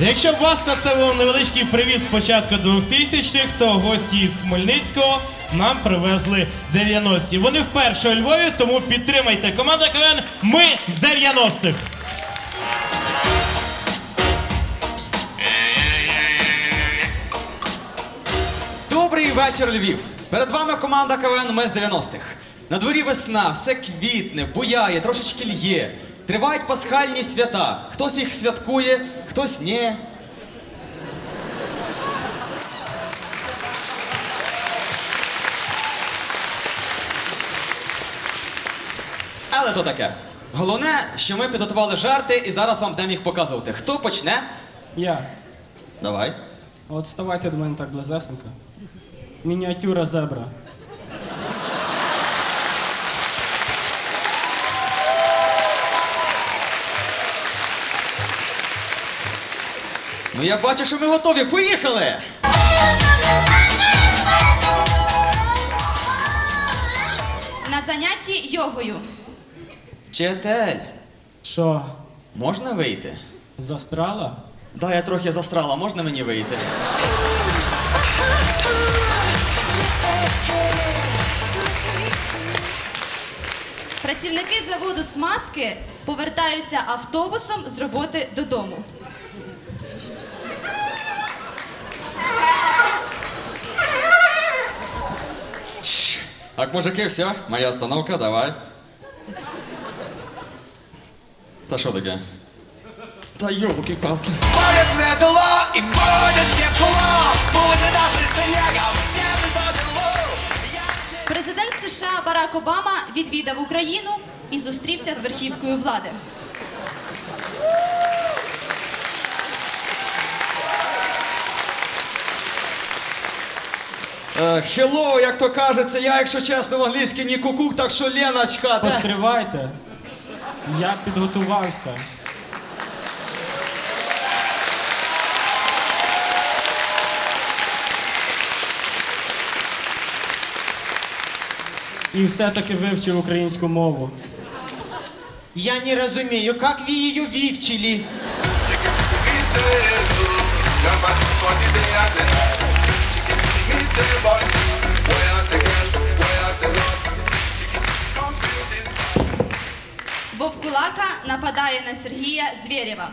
Якщо вас це був невеличкий привіт з початку 2000-х, то гості із Хмельницького нам привезли 90-ті. Вони вперше у Львові, тому підтримайте. Команда КВН Ми з 90-х. Добрий вечір, Львів! Перед вами команда КВН Ми з 90-х. На дворі весна, все квітне, буяє, трошечки лє. Тривають пасхальні свята. Хтось їх святкує, хтось ні. Але то таке. Головне, що ми підготували жарти і зараз вам будемо їх показувати. Хто почне? Я. Давай. От ставайте до мене так близесенько. Мініатюра зебра. Ну я бачу, що ми готові. Поїхали! На занятті йогою. Четель, Що, можна вийти? застрала? Да, я трохи застрала, можна мені вийти? Працівники заводу смазки повертаються автобусом з роботи додому. Так, мужики, все, моя остановка, давай. Та що таке? Та йолки-палки. Буде светло і буде тепло, буде даже снегом, все без одного. Президент США Барак Обама відвідав Україну і зустрівся з верхівкою влади. Е, Hello, як то кажеться, я, якщо чесно, в англійській ні кукук, так що Леночка, де? Постривайте. Я підготувався. І все-таки вивчив українську мову. Я не разумею, как вы ее вивчили? Вовкулака нападає на Сергія Звєрєва.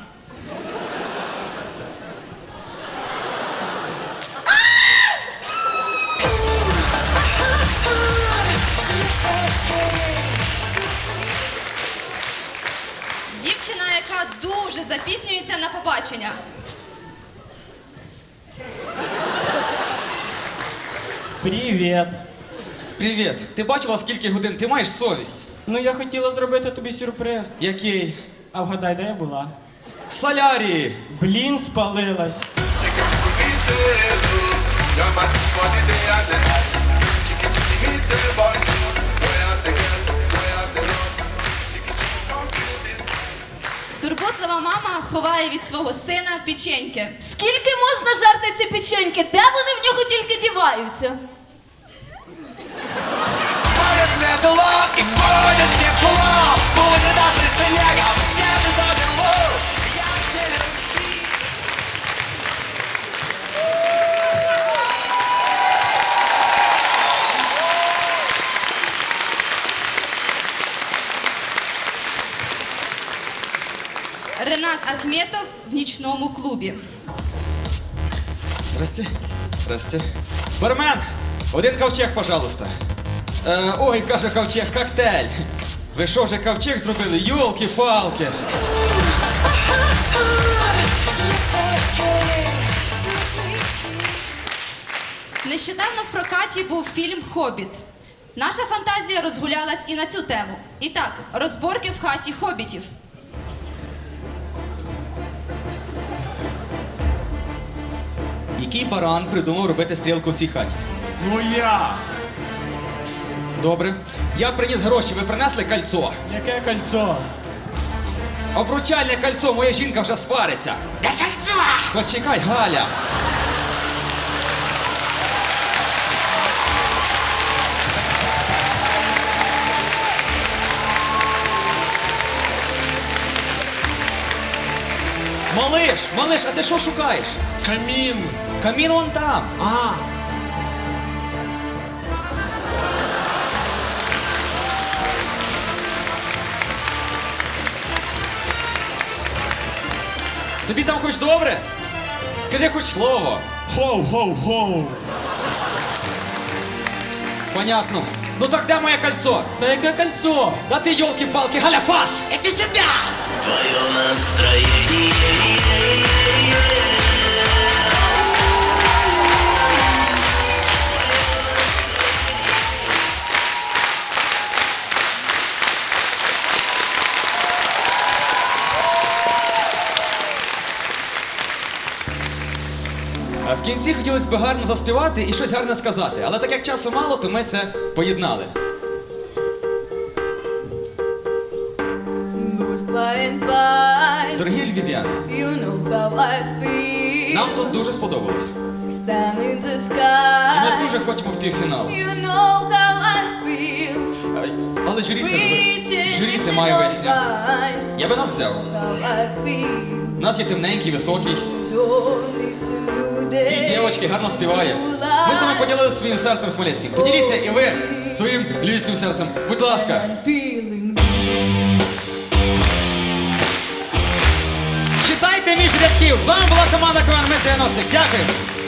Дівчина, яка дуже запізнюється на побачення. Привіт. Привіт. Ти бачила, скільки годин? Ти маєш совість? Ну я хотіла зробити тобі сюрприз. Який? А вгадай, де я була? В солярії. Блін, спалилась. Турботлива мама ховає від свого сина печеньки. Скільки можна жерти ці печеньки? Де вони в нього тільки діваються? Буде светло і буде тепло, буде даже снегом, все без одного. Я тебя люблю. Ренат Ахметов в нічному клубі. Здрасте. Здрасте. Бармен, один ковчег, пожалуйста. Е, ой, каже ковчег, коктейль. Ви що вже ковчег зробили? Йолки-палки. Нещодавно в прокаті був фільм Хобіт. Наша фантазія розгулялась і на цю тему. І так, розборки в хаті хобітів. Який баран придумав робити стрілку в цій хаті? Ну я! Добре. Я приніс гроші, ви принесли кольцо. Яке кольцо? Обручальне кольцо, моя жінка вже свариться. Да кольцо! Та чекай, Галя. Малиш, малиш, а ти що шукаєш? Камін. Камін вон там. А, Тобі там хоч добре? Скажи хоч слово. Хоу-хоу-хоу. Понятно. Ну так де моє кольцо? Та яке кольцо? Да ти йолки-палки, галяфас! Іди сюди! А В кінці хотілося б гарно заспівати і щось гарне сказати, але так як часу мало, то ми це поєднали. Дорогі львів'яни, нам тут дуже сподобалось. І ми дуже хочемо в півфінал. Але журі це, журі це має весня. Я би нас взяв. У нас є темненький, високий. Ті дівчатки гарно співає. Ми саме поділилися своїм серцем хмельницьким. Поділіться і ви своїм львівським серцем. Будь ласка. Читайте між рядків. З вами була команда КВН Ми 90-х. Дякую.